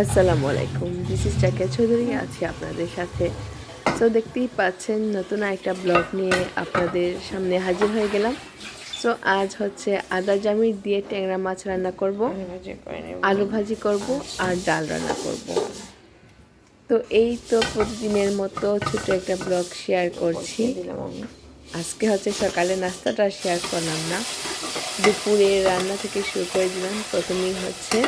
আসসালামু আলাইকুম this is টাকা চৌধুরী আছি আপনাদের সাথে। সো দেখতেই পাচ্ছেন, নতুন একটা ব্লগ নিয়ে আপনাদের সামনে হাজির হয়ে গেলাম। সো আজ হচ্ছে আদা জামির দিয়ে ট্যাংরা মাছ রান্না করব, আলু ভাজি করব আর ডাল রান্না করব। তো, এই তো প্রতিদিনের মতো ছোট একটা ব্লগ শেয়ার করছি। আজকে হচ্ছে সকালে নাস্তাটা শেয়ার করলাম না। দুপুরে রান্না থেকে শুরু করে দিলাম। প্রথমেই হচ্ছে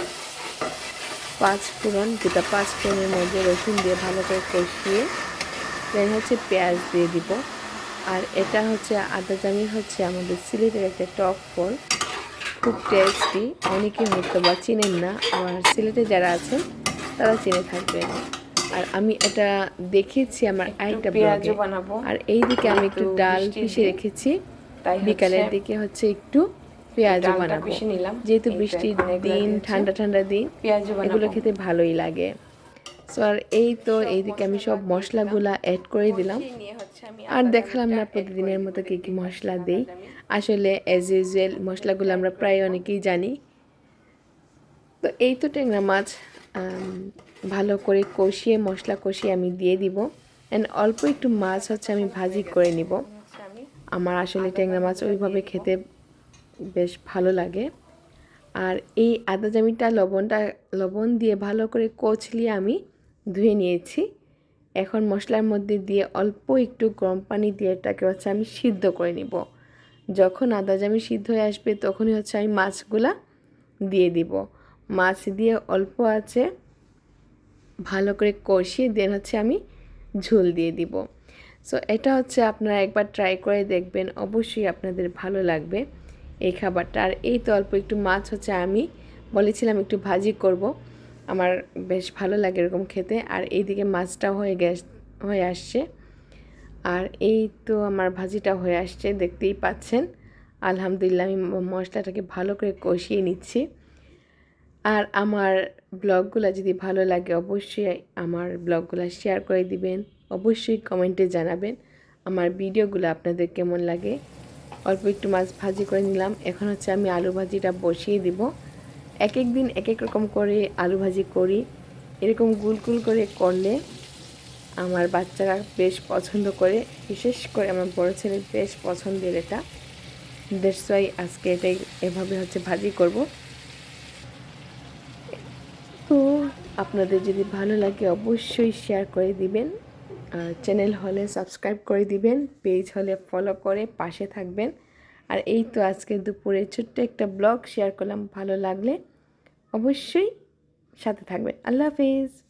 পাঁচ ফোড়ন যেটা পাঁচ ফোড়নের মধ্যে রসুন দিয়ে ভালো করে কষিয়ে দেন হচ্ছে পেঁয়াজ দিয়ে দিব। আর এটা হচ্ছে আদা জামি হচ্ছে আমাদের সিলেটের একটা টক ফল। খুব টেস্টি অনেকে হয়তো বা চিনেন না আমার সিলেটে যারা আছেন তারা চিনে থাকবেন। আর আমি এটা দেখেছি আমার আরেকটা ব্লগে বানাবো। আর এই দিকে আমি একটু ডাল পিষে রেখেছি। তাই বিকালের দিকে হচ্ছে একটু পেঁয়াজও বানাবো। যেহেতু বৃষ্টির দিন ঠান্ডা ঠান্ডা দিন এগুলো খেতে ভালোই লাগে। সো আর এই তো এইদিকে আমি সব মশলাগুলা অ্যাড করে দিলাম। আর দেখালাম না প্রতিদিনের মতো কী কী মশলা দিই। আসলে অ্যাজ ইউজুয়াল মশলাগুলো আমরা প্রায় অনেকেই জানি। তো এই তো ট্যাংরা মাছ ভালো করে কষিয়ে মশলা কষিয়ে আমি দিয়ে দিব। অ্যান্ড অল্প একটু মাছ হচ্ছে আমি ভাজি করে নিব। আমার আসলে ট্যাংরা মাছ ওইভাবে খেতে বেশ ভালো লাগে। আর এই আদা জামিটা, লবণটা, লবণ দিয়ে ভালো করে কচলিয়ে আমি ধুয়ে নিয়েছি। এখন মশলার মধ্যে দিয়ে অল্প একটু গরম পানি দিয়ে এটাকে হচ্ছে আমি সিদ্ধ করে নিব। যখন আদা জামি সিদ্ধ হয়ে আসবে, তখনই হচ্ছে আমি মাছগুলা দিয়ে দিব। মাছ দিয়ে অল্প আছে, ভালো করে কষিয়ে দেন হচ্ছে আমি ঝোল দিয়ে দিব। সো এটা হচ্ছে আপনারা একবার ট্রাই করে দেখবেন। অবশ্যই আপনাদের ভালো লাগবে। এই খাবারটা। আর এই তো অল্প একটু মাছ হচ্ছে, আমি বলেছিলাম একটু ভাজি করব। আমার বেশ ভালো লাগে এরকম খেতে। আর এইদিকে মাছটাও হয়ে গ্যাস, হয়ে আসছে। আর এই তো আমার ভাজিটা হয়ে আসছে, দেখতেই পাচ্ছেন। আলহামদুলিল্লাহ, আমি মশলাটাকে ভালো করে কষিয়ে নিচ্ছি। আর আমার ব্লগগুলো যদি ভালো লাগে, অবশ্যই আমার ব্লগগুলো শেয়ার করে দিবেন। অবশ্যই কমেন্টে জানাবেন আমার ভিডিওগুলো আপনাদের কেমন লাগে। অল্প একটু মাছ ভাজি করে নিলাম। এখন হচ্ছে আমি আলু ভাজিটা বসিয়ে দিব। এক এক দিন এক এক রকম করে আলু ভাজি করি। এরকম গুল গুল করে করলে আমার বাচ্চারা বেশ পছন্দ করে। বিশেষ করে আমার বড় ছেলে বেশ পছন্দের এটা। দ্যাটস আজকে এটাই এভাবে হচ্ছে ভাজি করব। তো আপনাদের যদি ভালো লাগে অবশ্যই শেয়ার করে দিবেন। চ্যানেল হলে সাবস্ক্রাইব করে দিবেন পেজ হলে ফলো করে পাশে থাকবেন। আর এই তো আজকে দুপুরে ছোট্ট একটা ব্লগ শেয়ার করলাম, ভালো লাগলে অবশ্যই সাথে থাকবেন। আল্লাহ হাফিজ।